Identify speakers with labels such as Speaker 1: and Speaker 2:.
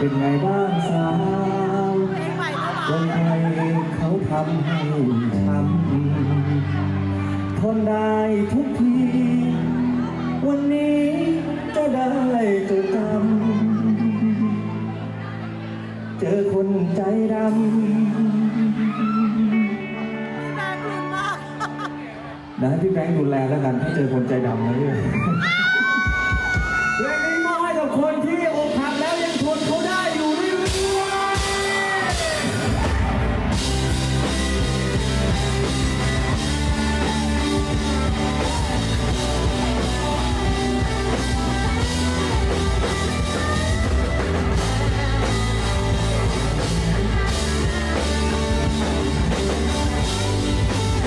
Speaker 1: เป็นไงบ้างสาว
Speaker 2: ม่
Speaker 1: คนไทยเขาทำให้ช้ำทนได้ทุกที วันนี้ก็ได้จดจำเจอคนใจดำ
Speaker 2: นมาะ
Speaker 1: พี่แบงค์ดูแลแล้วกัน ถ้าเจอคนใจดำนะพี่